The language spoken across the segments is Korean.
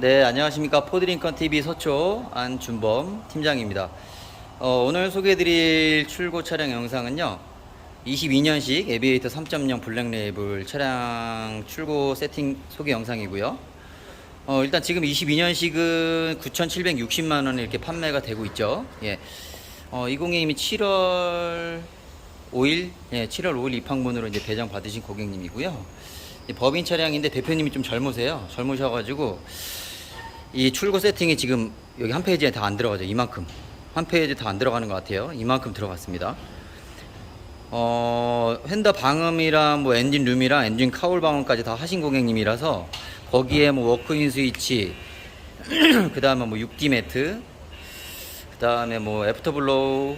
네, 안녕하십니까. 포드링컨 TV 서초 안준범 팀장입니다. 어, 오늘 소개해드릴 출고 차량 영상은요. 22년식 에비에이터 3.0 블랙 레이블 차량 출고 세팅 소개 영상이고요. 어, 일단 지금 22년식은 9,760만 원에 이렇게 판매가 되고 있죠. 예. 어, 2022 7월 5일, 예, 7월 5일 입항분으로 이제 배정 받으신 고객님이고요. 이 법인 차량인데 대표님이 좀 젊으세요. 젊으셔가지고 이 출고 세팅이 지금 여기 한 페이지에 다 안 들어가죠. 이만큼 한 페이지 다 안 들어가는 것 같아요. 이만큼 들어갔습니다. 어, 핸더 방음이랑 뭐 엔진 룸이랑 엔진 카울 방음까지 다 하신 고객님이라서 거기에 뭐 워크인 스위치, 그 다음에 뭐 6D 매트, 그 다음에 뭐 애프터블로우,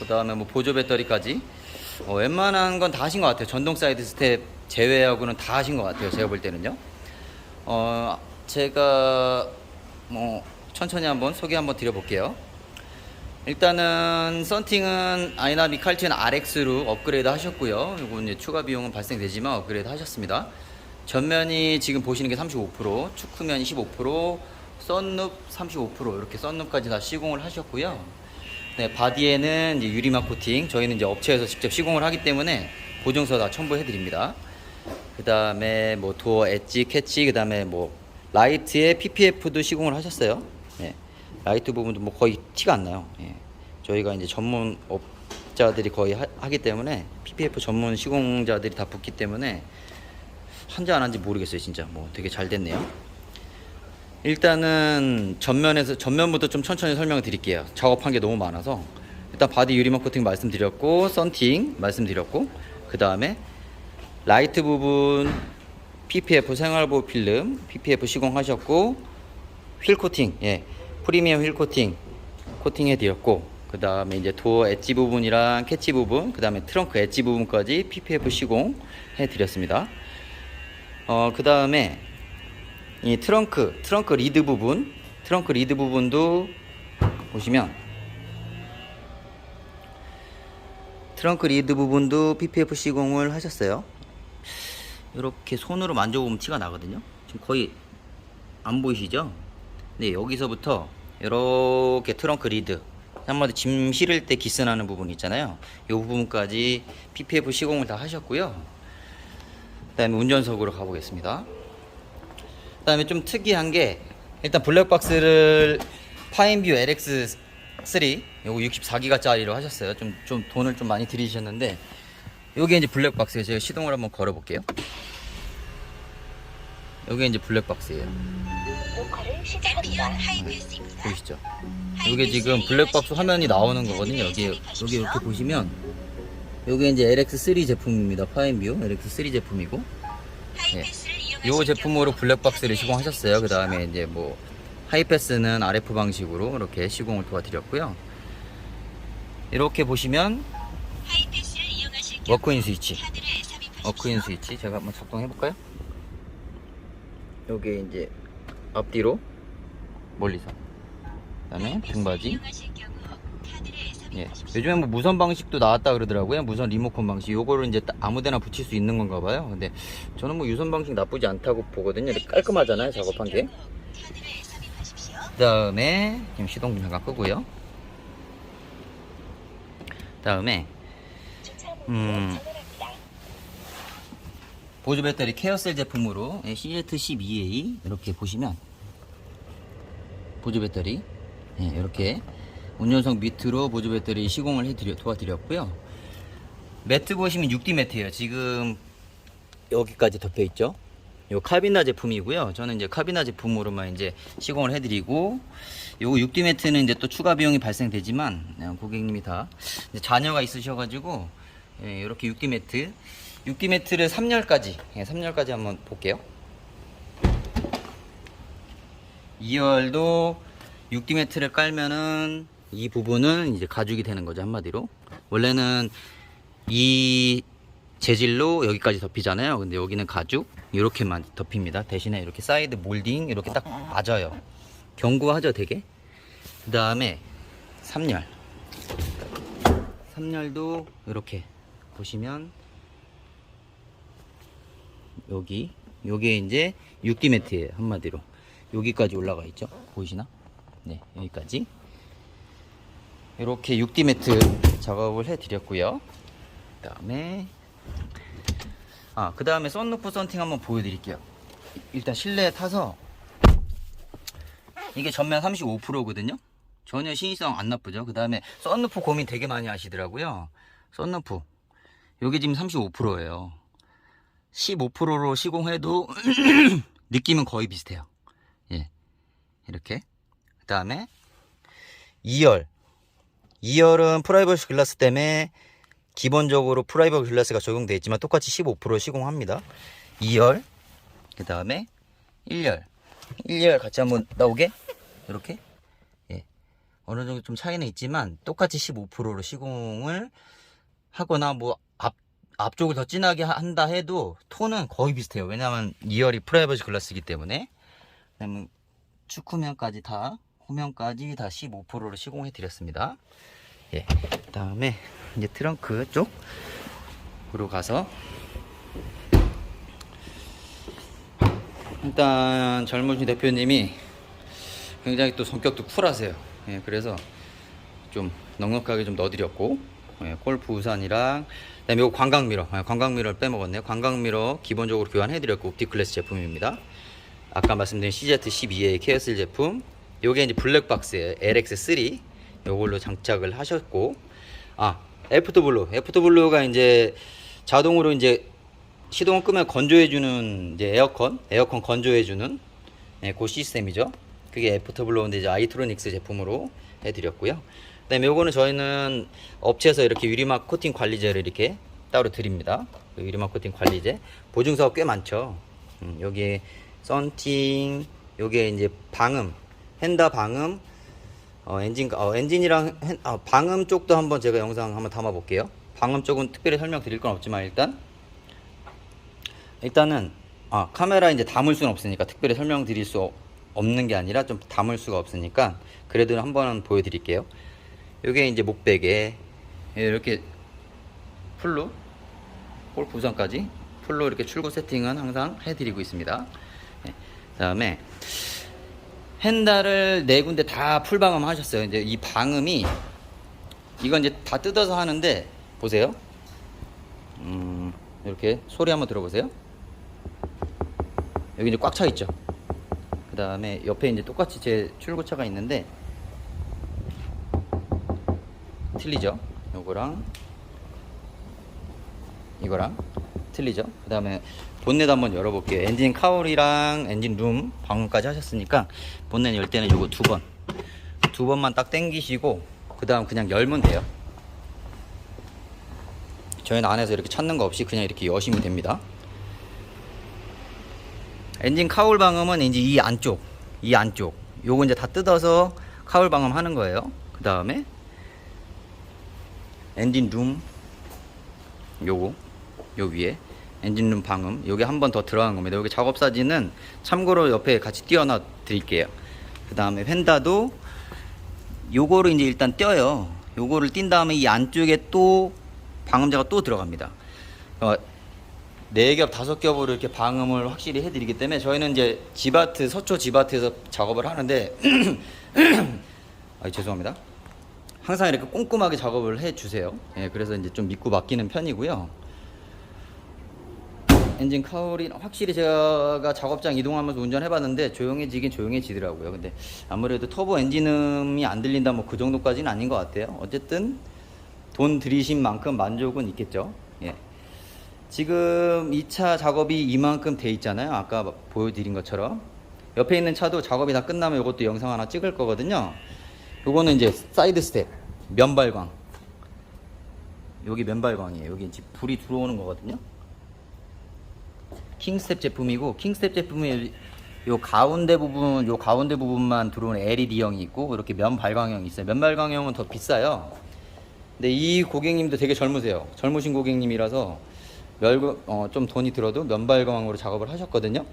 그 다음에 뭐 보조 배터리까지 어, 웬만한 건 다 하신 것 같아요. 전동 사이드 스텝 제외하고는 다 하신 것 같아요. 제가 볼 때는요. 어, 제가 뭐 천천히 한번 소개 한번 드려볼게요. 일단은 썬팅은 아이나비 칼티언 RX로 업그레이드 하셨고요. 이거 이제 추가 비용은 발생되지만 업그레이드 하셨습니다. 전면이 지금 보시는 게 35%, 축후면이 15%, 썬룹 35% 이렇게 썬룹까지 다 시공을 하셨고요. 네, 바디에는 이제 유리막 코팅. 저희는 이제 업체에서 직접 시공을 하기 때문에 보증서 다 첨부해 드립니다. 그 다음에 뭐 도어 엣지, 캐치, 그 다음에 뭐 라이트에 PPF도 시공을 하셨어요. 예. 라이트 부분도 뭐 거의 티가 안 나요. 예. 저희가 이제 전문 업자들이 거의 하, 기 때문에 PPF 전문 시공자들이 다 붙기 때문에 한지 안 한지 모르겠어요. 진짜 뭐 되게 잘 됐네요. 일단은 전면에서 전면부터 좀 천천히 설명을 드릴게요. 작업한 게 너무 많아서 일단 바디 유리막 코팅 말씀드렸고 썬팅 말씀드렸고 그 다음에 라이트 부분 PPF 생활보호 필름 PPF 시공하셨고 휠 코팅 예 프리미엄 휠 코팅 코팅해 드렸고 그 다음에 이제 도어 엣지 부분이랑 캐치 부분 그 다음에 트렁크 엣지 부분까지 PPF 시공해 드렸습니다. 어 그 다음에 이 트렁크 트렁크 리드 부분 트렁크 리드 부분도 보시면 트렁크 리드 부분도 PPF 시공을 하셨어요 이렇게 손으로 만져보면 티가 나거든요. 지금 거의 안 보이시죠? 네 여기서부터 이렇게 트렁크 리드. 한마디 짐 실을 때 기스나는 부분 있잖아요. 이 부분까지 PPF 시공을 다 하셨고요. 그 다음에 운전석으로 가보겠습니다. 그 다음에 좀 특이한 게 일단 블랙박스를 파인뷰 LX3 요거 64기가 짜리로 하셨어요. 좀, 좀 돈을 좀 많이 들이셨는데 요게 이제 블랙박스에 제가 시동을 한번 걸어 볼게요 요게 이제 블랙박스예요 녹화를 시작합니다. 보이시죠? 이게 지금 블랙박스 화면이 나오는 거거든요. 여기 여기 이렇게 보시면 이게 이제 LX3 제품입니다. 파인뷰 LX3 제품이고, 예. 이 제품으로 블랙박스를 시공하셨어요. 그 다음에 이제 뭐 하이패스는 RF 방식으로 이렇게 시공을 도와드렸고요. 이렇게 보시면 워크인 스위치, 워크인 스위치 제가 한번 작동해 볼까요? 요게 이제 앞뒤로 멀리서 그다음에 등받이 예. 요즘에 뭐 무선 방식도 나왔다 그러더라고요. 무선 리모컨 방식. 요거를 이제 따- 아무데나 붙일 수 있는 건가 봐요. 근데 저는 뭐 유선 방식 나쁘지 않다고 보거든요. 깔끔하잖아요. 작업한 게. 그다음에 지금 시동 좀 잠깐 끄고요. 그다음에 음 보조 배터리 케어셀 제품으로 CZ12A 이렇게 보시면 보조 배터리 예, 이렇게 운전석 밑으로 보조 배터리 시공을 해드려 도와드렸고요. 매트 보시면 6D 매트예요. 지금 여기까지 덮여 있죠. 요 카비나 제품이고요. 저는 이제 카비나 제품으로만 이제 시공을 해드리고 요거 6D 매트는 이제 또 추가 비용이 발생되지만 예, 고객님이 다 자녀가 있으셔가지고 예, 이렇게 6D 매트 6D 매트를 3열까지. 예, 3열까지 한번 볼게요. 2열도 6D 매트를 깔면은 이 부분은 이제 가죽이 되는 거죠 한마디로. 원래는 이 재질로 여기까지 덮이잖아요. 근데 여기는 가죽 이렇게만 덮입니다. 대신에 이렇게 사이드 몰딩 이렇게 딱 맞아요. 견고하죠 되게? 그 다음에 3열. 3열도 이렇게 보시면 여기 요게 이제 6D 매트예요 한마디로 여기까지 올라가 있죠. 보이시나? 네, 여기까지. 이렇게 6D 매트 작업을 해 드렸고요. 그 다음에 아, 그 다음에 썬루프 썬팅 한번 보여 드릴게요. 일단 실내에 타서 이게 전면 35%거든요. 전혀 신의성 안 나쁘죠. 그 다음에 썬루프 고민 되게 많이 하시더라고요. 썬루프. 여기 지금 35%예요. 15%로 시공해도 느낌은 거의 비슷해요. 예. 이렇게. 그 다음에 2열. 2열은 프라이버시 글라스 때문에 기본적으로 프라이버시 글라스가 적용되어 있지만 똑같이 15% 시공합니다. 2열. 그 다음에 1열. 1열 같이 한번 나오게. 이렇게. 예. 어느 정도 좀 차이는 있지만 똑같이 15%로 시공을 하거나 뭐 앞, 앞쪽을 더 진하게 하- 한다 해도 톤은 거의 비슷해요. 왜냐면 2열이 프라이버시 글라스이기 때문에. 그다음에 축후면까지 다 후면까지 다 15%로 시공해 드렸습니다. 예. 그다음에 이제 트렁크 쪽으로 가서 일단 젊으신 대표님이 굉장히 또 성격도 쿨하세요. 예, 그래서 좀 넉넉하게 좀 넣어드렸고 예, 골프 우산이랑 그다음에 요 관광미러. 아, 관광미러를 빼먹었네요. 관광미러 기본적으로 교환해드렸고 옵티클래스 제품입니다. 아까 말씀드린 CZ12A KS1 제품. 요게 이제 블랙박스에 LX3 요걸로 장착을 하셨고. 아 애프터 블루. 애프터 블루가 이제 자동으로 이제 시동을 끄면 건조해주는 이제 에어컨 에어컨 건조해주는 예, 그 시스템이죠. 그게 애프터블로우인데 이제 아이트로닉스 제품으로 해드렸고요. 그다음에 요거는 저희는 업체에서 이렇게 유리막 코팅 관리제를 이렇게 따로 드립니다. 그 유리막 코팅 관리제 보증 사업 꽤 많죠. 음, 여기에 썬팅, 요게 이제 방음, 헨다 방음, 어, 엔진, 어, 엔진이랑 헨- 아, 방음 쪽도 한번 제가 영상 한번 담아 볼게요. 방음 쪽은 특별히 설명드릴 건 없지만 일단 일단은 아 카메라 이제 담을 수는 없으니까 특별히 설명드릴 수 없- 없는 게 아니라 좀 담을 수가 없으니까 그래도 한번 보여드릴게요. 요게 이제 목베개 이렇게 풀로 골프 우선까지 풀로 이렇게 출고 세팅은 항상 해드리고 있습니다. 네. 그 다음에 핸달을 네 군데 다 풀방음 하셨어요. 이제 이 방음이 이건 이제 다 뜯어서 하는데 보세요. 음, 이렇게 소리 한번 들어보세요. 여기 이제 꽉 차 있죠. 그 다음에 옆에 이제 똑같이 제 출구차가 있는데 틀리죠. 요거랑 이거랑 틀리죠. 그 다음에 본넷 한번 열어볼게요. 엔진 카울이랑 엔진 룸 방음까지 하셨으니까 본넷 열 때는 요거 두 번. 두 번만 딱 당기시고 그 다음 그냥 열면 돼요. 저희는 안에서 이렇게 찾는 거 없이 그냥 이렇게 여시면 됩니다. 엔진 카울 방음은 이제 이 안쪽, 이 안쪽. 요거 이제 다 뜯어서 카울 방음 하는 거예요. 그 다음에 엔진 룸 요거 요 위에 엔진룸 방음 요게 한번 더 들어간 겁니다. 여기 작업 사진은 참고로 옆에 같이 띄워놔 드릴게요. 그 다음에 펜다도 요거를 이제 일단 떼어요. 요거를 띈 다음에 이 안쪽에 또 방음제가 또 들어갑니다. 어, 네 겹, 다섯 겹으로 이렇게 방음을 확실히 해드리기 때문에 저희는 이제 지바트, 서초 지바트에서 작업을 하는데, 아 죄송합니다. 항상 이렇게 꼼꼼하게 작업을 해 주세요. 예, 그래서 이제 좀 믿고 맡기는 편이고요. 엔진 카울이 확실히 제가 작업장 이동하면서 운전해봤는데 조용해지긴 조용해지더라고요. 근데 아무래도 터보 엔진음이 안 들린다 뭐 그 정도까지는 아닌 것 같아요. 어쨌든 돈 들이신 만큼 만족은 있겠죠. 예. 지금 2차 작업이 이만큼 돼 있잖아요. 아까 보여드린 것처럼. 옆에 있는 차도 작업이 다 끝나면 이것도 영상 하나 찍을 거거든요. 요거는 이제 사이드 스텝, 면발광. 여기 면발광이에요. 여기 이제 불이 들어오는 거거든요. 킹스텝 제품이고 킹스텝 제품이 요 가운데 부분, 요 가운데 부분만 들어오는 LED형이 있고 이렇게 면발광형이 있어요. 면발광형은 더 비싸요. 근데 이 고객님도 되게 젊으세요. 젊으신 고객님이라서 멸, 어, 좀 돈이 들어도 면발광으로 작업을 하셨거든요.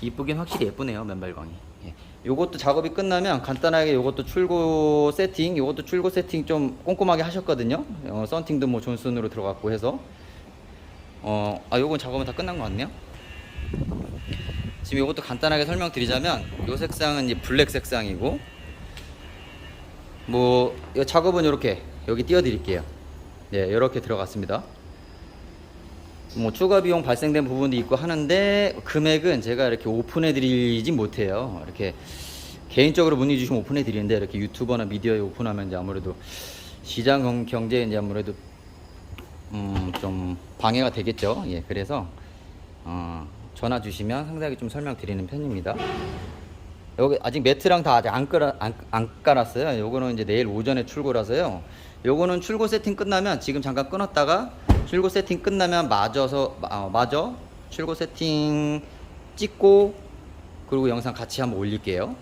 이쁘긴 확실히 예쁘네요 면발광이. 예. 요것도 작업이 끝나면 간단하게 요것도 출고 세팅, 요것도 출고 세팅 좀 꼼꼼하게 하셨거든요. 어, 썬팅도 뭐 존슨으로 들어갔고 해서. 어, 아 요건 작업은 다 끝난 것 같네요. 지금 이것도 간단하게 설명드리자면 이 색상은 이제 블랙 색상이고 뭐이 작업은 이렇게 여기 띄워드릴게요. 네, 이렇게 들어갔습니다. 뭐 추가 비용 발생된 부분도 있고 하는데 금액은 제가 이렇게 오픈해 드리지 못해요. 이렇게 개인적으로 문의 주시면 오픈해 드리는데 이렇게 유튜버나 미디어에 오픈하면 이제 아무래도 시장 경- 경제에 이제 아무래도 음, 좀 방해가 되겠죠. 예, 그래서 어, 전화 주시면 상세하게 좀 설명드리는 편입니다. 여기 아직 매트랑 다 아직 안, 깔아, 안, 안 깔았어요. 요거는 이제 내일 오전에 출고라서요. 요거는 출고 세팅 끝나면 지금 잠깐 끊었다가 출고 세팅 끝나면 마저서 어, 마저 출고 세팅 찍고 그리고 영상 같이 한번 올릴게요.